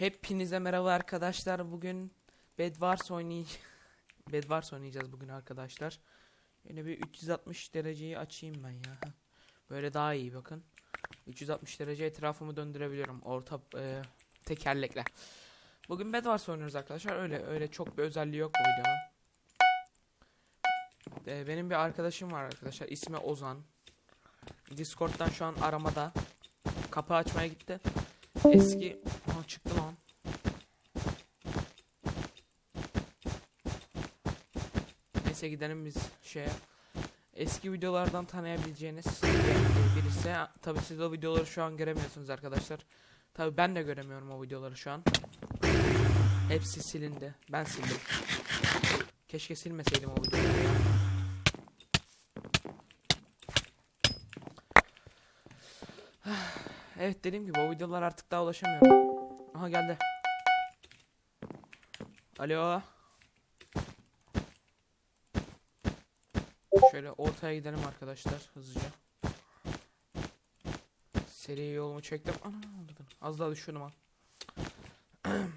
Hepinize merhaba arkadaşlar. Bugün Bedwars oynayacağız. Bedwars oynayacağız bugün arkadaşlar. Yine bir 360 dereceyi açayım ben ya. Böyle daha iyi bakın. 360 derece etrafımı döndürebiliyorum orta e, tekerlekle. Bugün Bedwars oynuyoruz arkadaşlar. Öyle öyle çok bir özelliği yok bu videonun. E, benim bir arkadaşım var arkadaşlar. İsmi Ozan. Discord'dan şu an aramada. Kapı açmaya gitti. Eski Aa, çıktı lan. Neyse gidelim biz şeye. Eski videolardan tanıyabileceğiniz birisi. Tabi siz o videoları şu an göremiyorsunuz arkadaşlar. Tabi ben de göremiyorum o videoları şu an. Hepsi silindi. Ben sildim. Keşke silmeseydim o videoları. ya. Evet dediğim gibi o videolar artık daha ulaşamıyorum. Aha geldi. Alo. Şöyle ortaya gidelim arkadaşlar hızlıca. Seri yolumu çektim. Ana oldu. Az daha düşüyordum ha.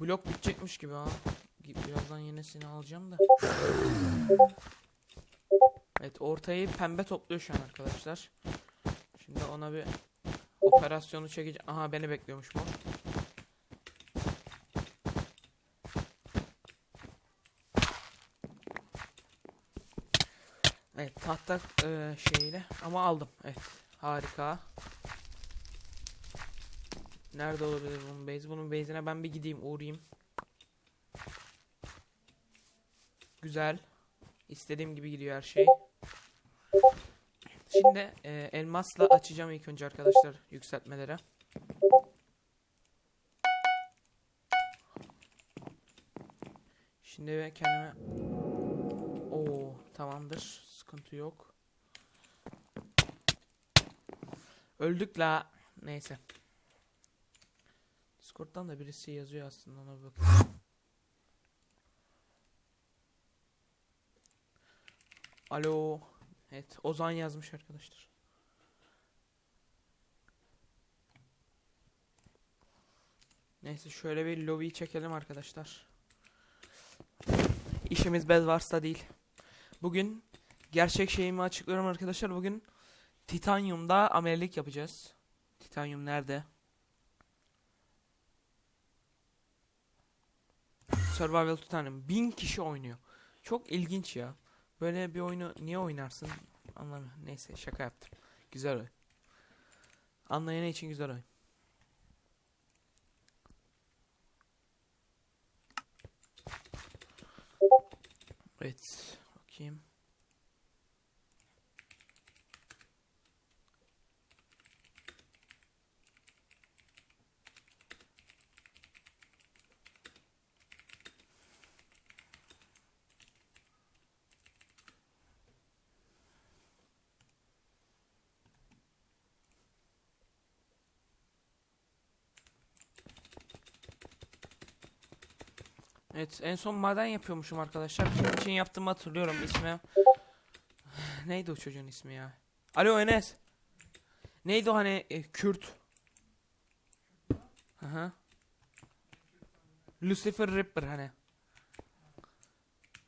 Blok bitecekmiş gibi ha. Birazdan yenisini alacağım da. Evet ortayı pembe topluyor şu an arkadaşlar. Şimdi ona bir operasyonu çekeceğim. Aha beni bekliyormuş bu. Evet tahta e, şeyle ama aldım. Evet harika. Nerede olabilir bunun base? Bunun base'ine ben bir gideyim uğrayayım. Güzel. İstediğim gibi gidiyor her şey. Şimdi e, elmasla açacağım ilk önce arkadaşlar yükseltmelere. Şimdi ben kendime tamamdır. Sıkıntı yok. Öldük la. Neyse. Discord'dan da birisi yazıyor aslında ona bakayım. Alo. Evet, Ozan yazmış arkadaşlar. Neyse şöyle bir lobby çekelim arkadaşlar. İşimiz Bedwars'ta değil. Bugün gerçek şeyimi açıklıyorum arkadaşlar. Bugün Titanium'da amelilik yapacağız. Titanium nerede? Survival Titanium. Bin kişi oynuyor. Çok ilginç ya. Böyle bir oyunu niye oynarsın? Anlamıyorum. Neyse şaka yaptım. Güzel oyun. Anlayan için güzel oyun. Evet. Bakayım. Evet en son maden yapıyormuşum arkadaşlar. Kim için yaptığımı hatırlıyorum ismi. Neydi o çocuğun ismi ya? Alo Enes. Neydi o hani e, Kürt? Hı. Lucifer Ripper hani.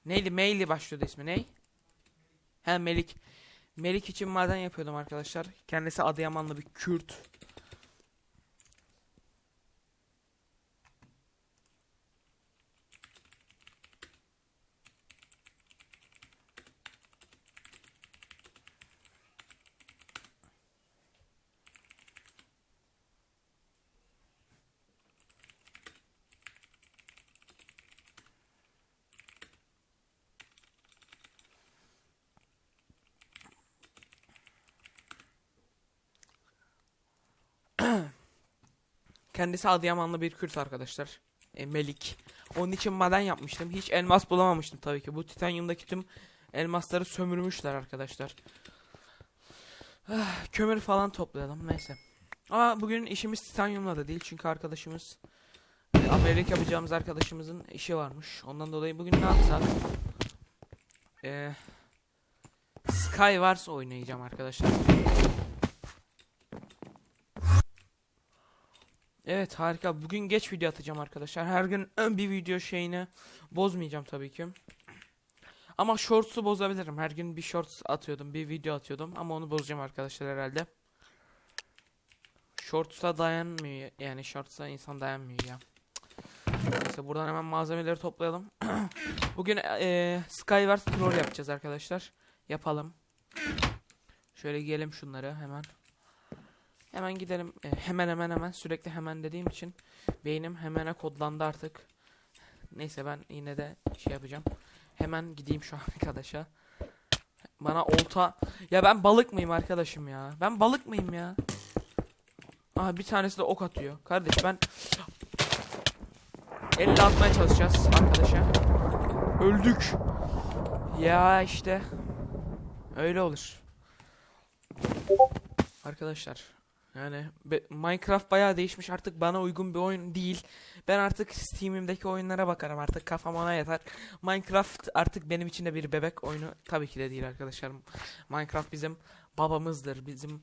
Neydi? Mail'i başlıyordu ismi. Ney? He Melik. Melik için maden yapıyordum arkadaşlar. Kendisi Adıyamanlı bir Kürt. Kendisi Adıyamanlı bir Kürt arkadaşlar. E, Melik. Onun için maden yapmıştım. Hiç elmas bulamamıştım tabii ki. Bu titanyumdaki tüm elmasları sömürmüşler arkadaşlar. Ah, kömür falan toplayalım neyse. Ama bugün işimiz titanyumla da değil. Çünkü arkadaşımız e, Amerika yapacağımız arkadaşımızın işi varmış. Ondan dolayı bugün ne yapsak? E, Skywars oynayacağım arkadaşlar. Evet harika. Bugün geç video atacağım arkadaşlar. Her gün bir video şeyini bozmayacağım tabii ki. Ama shorts'u bozabilirim. Her gün bir shorts atıyordum, bir video atıyordum ama onu bozacağım arkadaşlar herhalde. Shorts'a dayanmıyor yani shorts'a insan dayanmıyor ya. Neyse buradan hemen malzemeleri toplayalım. Bugün eee Skyward troll yapacağız arkadaşlar. Yapalım. Şöyle giyelim şunları hemen. Hemen gidelim. E, hemen hemen hemen sürekli hemen dediğim için beynim hemene kodlandı artık. Neyse ben yine de şey yapacağım. Hemen gideyim şu arkadaşa. Bana olta... Ya ben balık mıyım arkadaşım ya? Ben balık mıyım ya? Aha bir tanesi de ok atıyor. Kardeş ben... Elle atmaya çalışacağız arkadaşa. Öldük. Ya işte. Öyle olur. Arkadaşlar yani Minecraft bayağı değişmiş artık bana uygun bir oyun değil. Ben artık Steam'imdeki oyunlara bakarım artık kafam ona yeter. Minecraft artık benim için de bir bebek oyunu tabii ki de değil arkadaşlar. Minecraft bizim babamızdır, bizim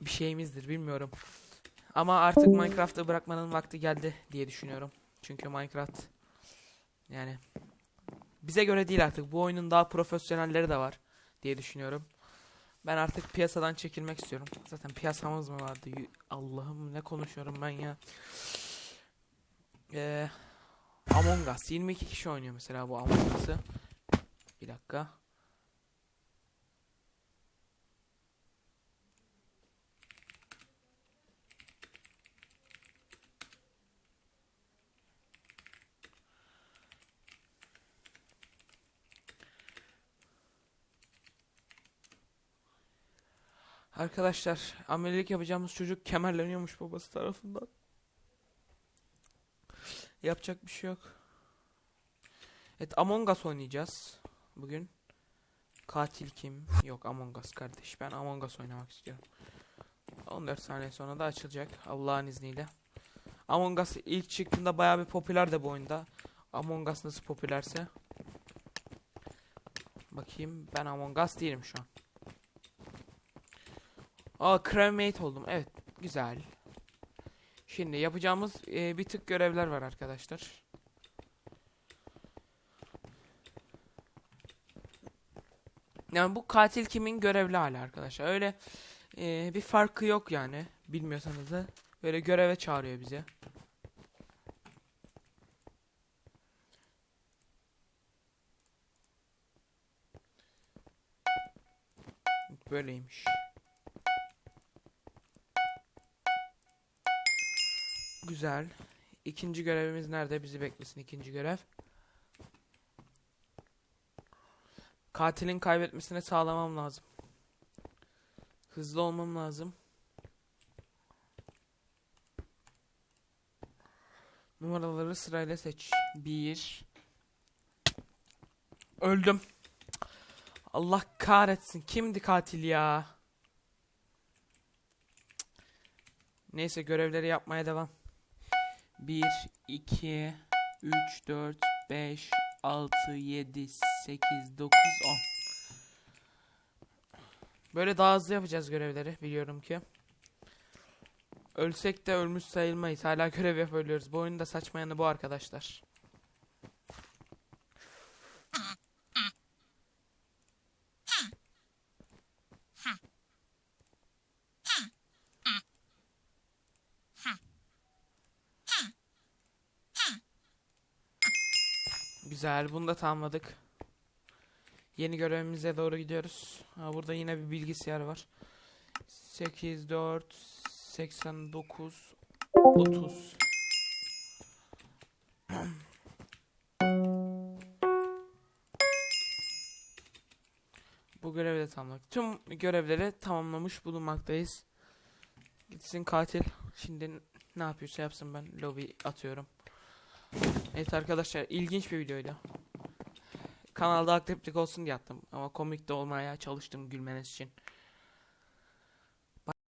bir şeyimizdir bilmiyorum. Ama artık Minecraft'ı bırakmanın vakti geldi diye düşünüyorum. Çünkü Minecraft yani bize göre değil artık. Bu oyunun daha profesyonelleri de var diye düşünüyorum. Ben artık piyasadan çekilmek istiyorum. Zaten piyasamız mı vardı? Allah'ım ne konuşuyorum ben ya. Ee, Among Us. 22 kişi oynuyor mesela bu Among Us'ı. Bir dakika. Arkadaşlar amelilik yapacağımız çocuk kemerleniyormuş babası tarafından. Yapacak bir şey yok. Evet Among Us oynayacağız bugün. Katil kim? Yok Among Us kardeş. Ben Among Us oynamak istiyorum. 14 saniye sonra da açılacak Allah'ın izniyle. Among Us ilk çıktığında bayağı bir popüler de bu oyunda. Among Us nasıl popülerse. Bakayım ben Among Us değilim şu an. Aa cremate oldum. Evet güzel. Şimdi yapacağımız e, bir tık görevler var arkadaşlar. Yani bu katil kimin görevli hali arkadaşlar. Öyle e, bir farkı yok yani. Bilmiyorsanız da böyle göreve çağırıyor bize. Böyleymiş. Güzel. İkinci görevimiz nerede? Bizi beklesin ikinci görev. Katilin kaybetmesini sağlamam lazım. Hızlı olmam lazım. Numaraları sırayla seç. Bir. Öldüm. Allah kahretsin. Kimdi katil ya? Neyse görevleri yapmaya devam. 1, 2, 3, 4, 5, 6, 7, 8, 9, 10. Böyle daha hızlı yapacağız görevleri biliyorum ki. Ölsek de ölmüş sayılmayız. Hala görev yapabiliyoruz. Bu oyunda saçma yanı bu arkadaşlar. Güzel. Bunu da tamamladık. Yeni görevimize doğru gidiyoruz. Ha, burada yine bir bilgisayar var. 8, 4, 89, 30. Bu görevi de tamamladık. Tüm görevleri tamamlamış bulunmaktayız. Gitsin katil. Şimdi ne yapıyorsa yapsın ben lobi atıyorum. Evet arkadaşlar ilginç bir videoydu. Kanalda aktiflik olsun diye attım ama komik de olmaya çalıştım gülmeniz için.